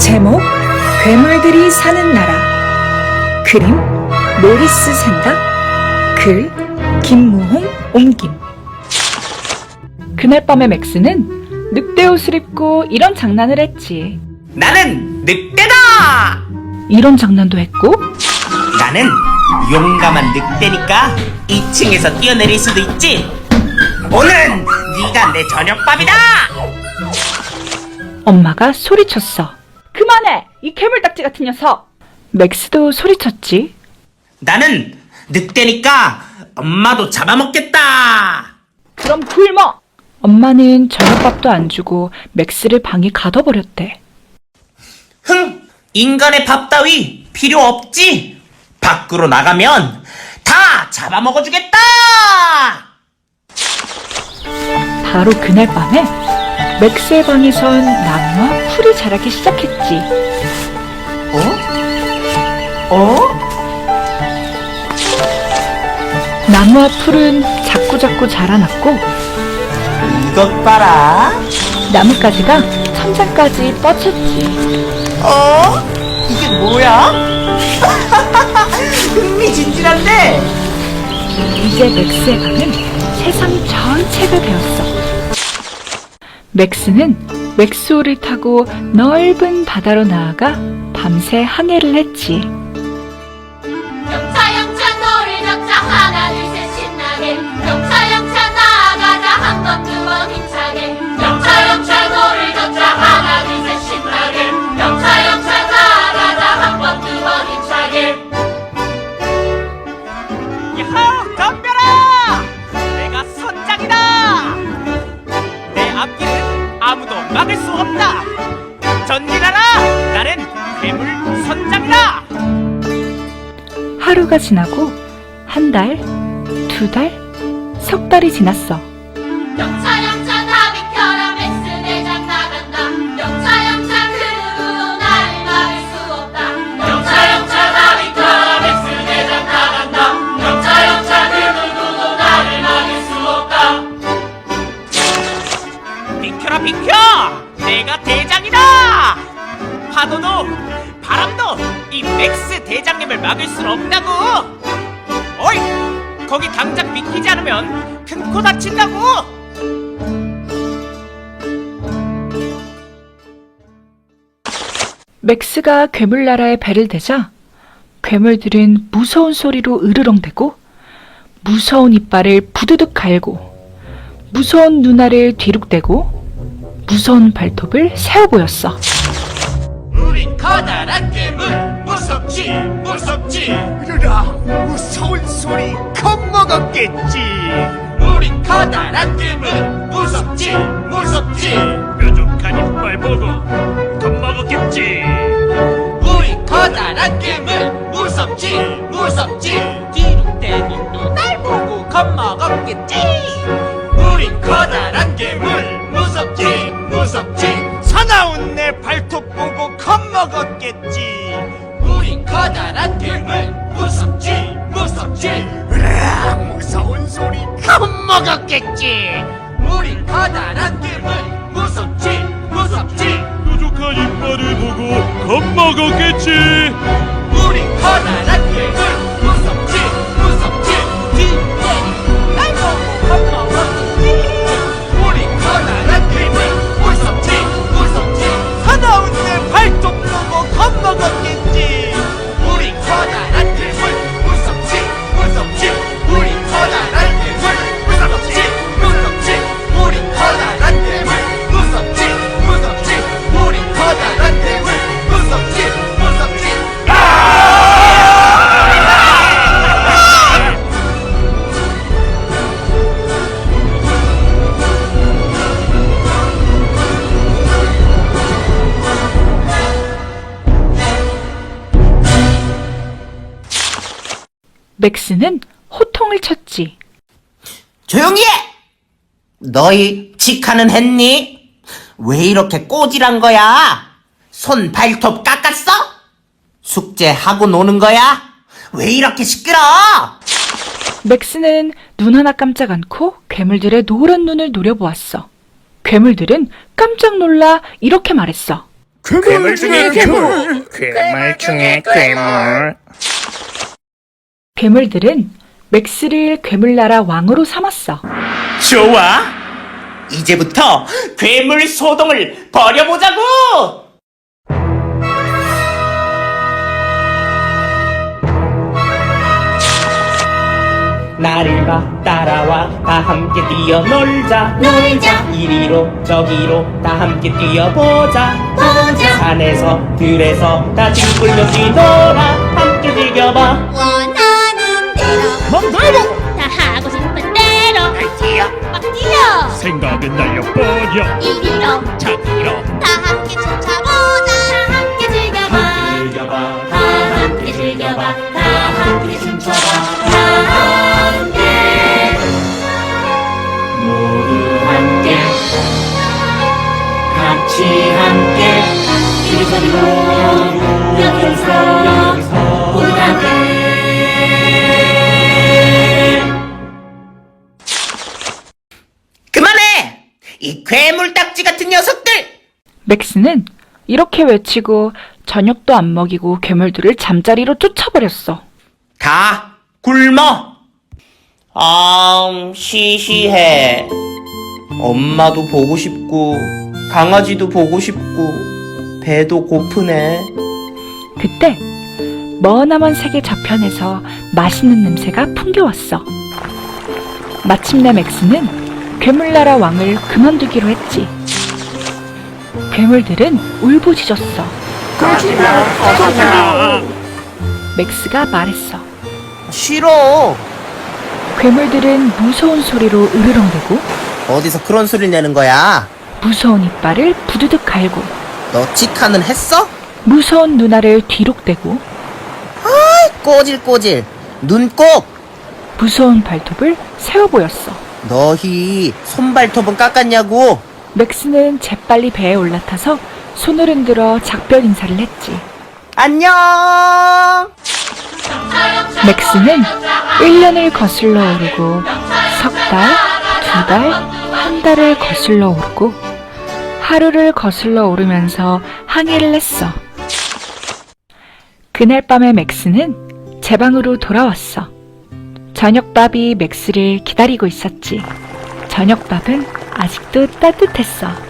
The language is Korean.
제목 괴물들이 사는 나라 그림 모리스 생각 글 김무홍 옮김 그날 밤에 맥스는 늑대 옷을 입고 이런 장난을 했지 나는 늑대다! 이런 장난도 했고 나는 용감한 늑대니까 2층에서 뛰어내릴 수도 있지. 오늘은 네가 내 저녁밥이다. 엄마가 소리쳤어 그만해 이 괴물딱지 같은 녀석 맥스도 소리쳤지 나는 늑대니까 엄마도 잡아먹겠다. 그럼 굶어 엄마는 저녁밥도 안 주고 맥스를 방에 가둬버렸대 흥, 인간의 밥 따위 필요 없지. 밖으로 나가면 다 잡아먹어주겠다. 바로 그날 밤에 맥스의 방에선 나무와 풀이 자라기 시작했지. 어? 어? 나무와 풀은 자꾸자꾸 자라났고 이것 봐라. 나뭇가지가 천장까지 뻗쳤지. 어? 이게 뭐야? 흥미진진한데? 이제 맥스의 방은 세상 전체가 되었어. 맥스는 맥스호를 타고 넓은 바다로 나아가 밤새 항해를 했지. 전진하라! 나는 괴물 선장이다! 하루가 지나고 한 달, 두 달, 석 달이 지났어. 영차 파도도 바람도 이 맥스 대장님을 막을 순 없다고! 어이! 거기 당장 비키지 않으면 큰 코 다친다고! 맥스가 괴물나라에 배를 대자 괴물들은 무서운 소리로 으르렁대고 무서운 이빨을 부두둑 갈고 무서운 눈알을 뒤룩대고 무서운 발톱을 세워 보였어. 우린 커다란 괴물 무섭지 무섭지. 이러라 무서운 소리 겁먹었겠지. 우린 커다란 괴물 무섭지 무섭지. 뾰족한 이빨 보고 겁먹었겠지. 우린 커다란 괴물 무섭지 무섭지. 뒤룩대는 눈알 보고 겁먹었겠지. 우린 커다란 괴물 무섭지 무섭지. 사나운 내 발톱 보고 겁 먹었겠지. 우린 커다란 괴물 무섭지 무섭지. 으라 무서운 소리 겁먹었겠지. 우린 커다란 괴물 무섭지 무섭지. 뾰족한 이빨을 보고 겁먹었겠지. 우린 커다란 괴물 맥스는 호통을 쳤지. 조용히 해! 너희 직하는 했니? 왜 이렇게 꼬질한 거야? 손 발톱 깎았어? 숙제하고 노는 거야? 왜 이렇게 시끄러? 맥스는 눈 하나 깜짝 않고 괴물들의 노란 눈을 노려보았어. 괴물들은 깜짝 놀라 이렇게 말했어. 괴물 중에 괴물 괴물 중에 괴물 괴물들은 맥스를 괴물나라 왕으로 삼았어. 좋아. 이제부터 괴물 소동을 벌여보자고. 나를 봐 따라와 다 함께 뛰어놀자. 놀자. 이리로 저기로 다 함께 뛰어보자. 보자. 산에서 들에서 다 뒹굴며 뛰놀아. 함께 즐겨봐 맘대로 다 하고 싶은 대로. 뛰어 막 뛰어 생각은 날려버려. 이리로. 저기로. 다 함께 춤춰보자. 다 함께 즐겨봐. 즐겨봐. 다 함께 즐겨봐. 다 함께 춤춰봐. 다 함께. 모두 함께. 같이 함께. 이리저리로. 여기서 모두 함께 맥스는 이렇게 외치고 저녁도 안 먹이고 괴물들을 잠자리로 쫓아버렸어. 다 굶어! 아, 시시해. 엄마도 보고 싶고, 강아지도 보고 싶고, 배도 고프네. 그때 머나먼 세계 저편에서 맛있는 냄새가 풍겨왔어. 마침내 맥스는 괴물나라 왕을 그만두기로 했지. 괴물들은 울부짖었어. 맥스가 말했어. 싫어. 괴물들은 무서운 소리로 으르렁대고 어디서 그런 소리를 내는 거야? 무서운 이빨을 부두둑 갈고 너 치카는 했어? 무서운 눈알을 뒤룩대고 꼬질꼬질. 눈 꼭. 무서운 발톱을 세워 보였어. 너희 손발톱은 깎았냐고? 맥스는 재빨리 배에 올라타서 손을 흔들어 작별 인사를 했지. 안녕. 맥스는 1년을 거슬러 오르고 석 달, 두 달, 한 달을 거슬러 오르고 하루를 거슬러 오르면서 항해를 했어. 그날 밤에 맥스는 제 방으로 돌아왔어. 저녁밥이 맥스를 기다리고 있었지. 저녁밥은 아직도 따뜻했어.